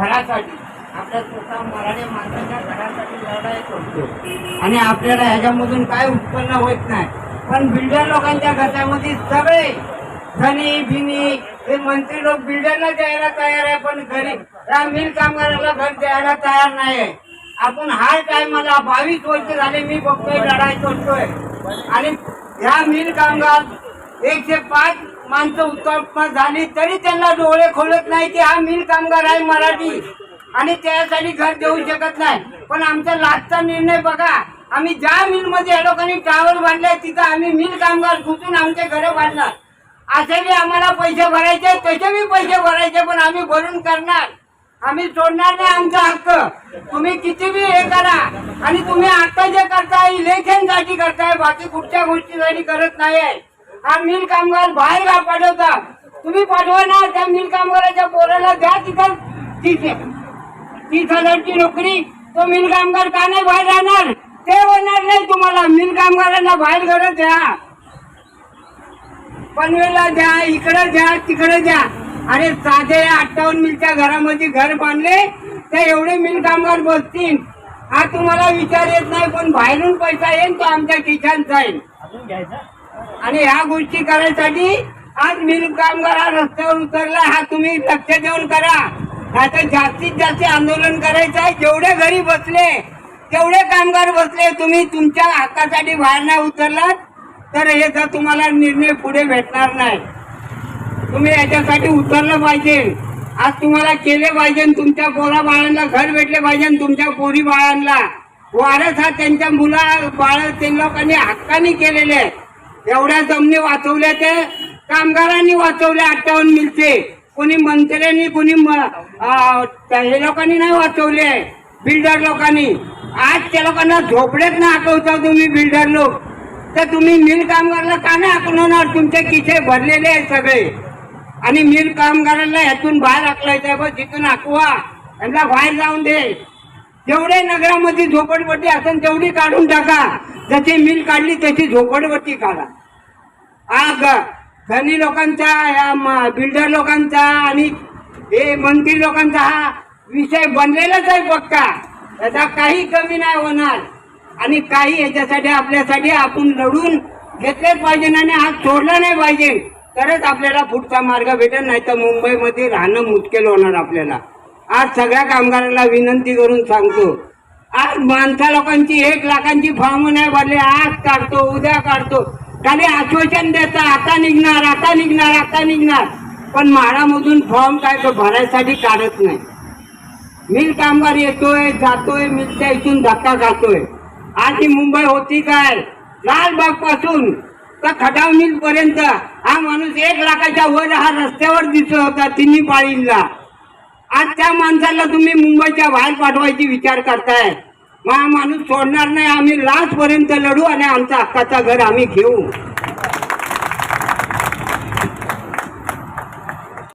घरासाठी. आपल्या स्वतः मराठी माणसाच्या घरासाठी लढाई करतो. आणि आपल्याला ह्याच्यामधून काय उत्पन्न होत नाही. पण बिल्डर लोकांच्या घरामध्ये सगळे धनी भिनी हे मंत्री लोक बिल्डरला द्यायला तयार आहे पण गरीब या मिल कामगाराला घर द्यायला तयार नाही आहे. आपण हा टायमाला बावीस वर्ष झाले मी बघतोय लढाई करतोय. आणि ह्या मिल कामगार एकशे पाच माणसं उत्पन्न झाली तरी त्यांना डोळे खोलत नाही की हा मिल कामगार आहे मराठी. आणि त्यासाठी घर देऊ शकत नाही. पण आमचा लास्टचा निर्णय बघा. आम्ही ज्या मिलमध्ये या लोकांनी टावर बांधलाय तिथं आम्ही मिल कामगार घुसून आमचे घरं बांधणार. असे बी आम्हाला पैसे भरायचे तसे बी पैसे भरायचे पण आम्ही भरून करणार. आम्ही सोडणार नाही आमचा हक्क. तुम्ही किती बी हे करा. आणि तुम्ही आता जे करताय इलेक्शनसाठी करताय बाकी कुठच्या गोष्टीसाठी करत नाही आहे हा मिल कामगार बाहेर पाठवता. तुम्ही पाठवा ना त्या मिल कामगाराच्या पोराला द्या तिथं. तीस तीस हजारची नोकरी. तो मिल कामगार का नाही बाहेर राहणार? ते होणार नाही तुम्हाला. मिल कामगारांना बाहेर गरज द्या. पनवेलला द्या इकडे द्या तिकडे द्या. अरे साधे अठ्ठावन्न मिलच्या घरामध्ये घर बांधले ते एवढे मिल कामगार बसतील. हा तुम्हाला विचार येत नाही पण बाहेरून पैसा येईल तो आमच्या खिशात जाईल. आणि ह्या गोष्टी करायसाठी आज मिल कामगार हा रस्त्यावर उतरला हा तुम्ही लक्ष देऊन करा. आता जास्तीत जास्त आंदोलन करायचं आहे. जेवढे घरी बसले तेवढे कामगार बसले तुम्ही तुमच्या हक्कासाठी बाहेर नाही उतरलात तर याचा तुम्हाला निर्णय पुढे भेटणार नाही. तुम्ही याच्यासाठी उतरलं पाहिजे. आज तुम्हाला केले पाहिजे तुमच्या पोरा बाळांना घर भेटले पाहिजे तुमच्या पोरी बाळांना. वारस हा त्यांच्या मुला बाळ ते लोकांनी हक्काने केलेले आहे. एवढ्या जमिनी वाचवल्या ते कामगारांनी वाचवल्या अठ्ठावन्न मिलचे कोणी मंत्र्यांनी कोणी म- हे लोकांनी नाही वाचवले बिल्डर लोकांनी. आज त्या लोकांना झोपडेच ना हकवता तुम्ही बिल्डर लोक. तर तुम्ही मिल कामगारला का नाही आकलवणार? तुमचे किसे भरलेले आहेत सगळे. आणि मिल कामगारांना ह्यातून बाहेर आकलायचं आहे जिथून आकवा यांना बाहेर जाऊन दे. जेवढे नगरामध्ये झोपडपट्टी असेल तेवढी काढून टाका. जशी मिल काढली तशी झोपडपट्टी काढा. हा ग- धनी लोकांचा या म- बिल्डर लोकांचा आणि हे मंत्री लोकांचा हा विषय बनलेलाच आहे पक्का त्याचा काही कमी नाही होणार. आणि काही याच्यासाठी आपल्यासाठी आपण लढून घेतलेच पाहिजे आणि आज सोडला नाही पाहिजे. तरच आपल्याला पुढचा मार्ग भेटेल नाही तर मुंबईमध्ये राहणं मुश्किल होणार आपल्याला. आज सगळ्या कामगारांना विनंती करून सांगतो. आज माणसा लोकांची एक लाखांची फॉर्म नाही भरले आज काढतो उद्या काढतो. खाली आश्वासन देता आता निघणार आता निघणार आता निघणार. पण म्हाडामधून फॉर्म काय तो भरायसाठी काढत नाही. मिल कामगार येतोय जातोय मिलच्या इथून धक्का खातोय. आज ही मुंबई होती काय? लालबागपासून तर खटाव मिल पर्यंत. हा माणूस एक लाखाच्या वर हा रस्त्यावर दिसत होता तिन्ही पाळीला आज त्या माणसाला तुम्ही मुंबईच्या बाहेर पाठवायची विचार करताय. माणूस सोडणार नाही. आम्ही लास्ट पर्यंत लढू आणि आमचा हक्काचा घर आम्ही घेऊ.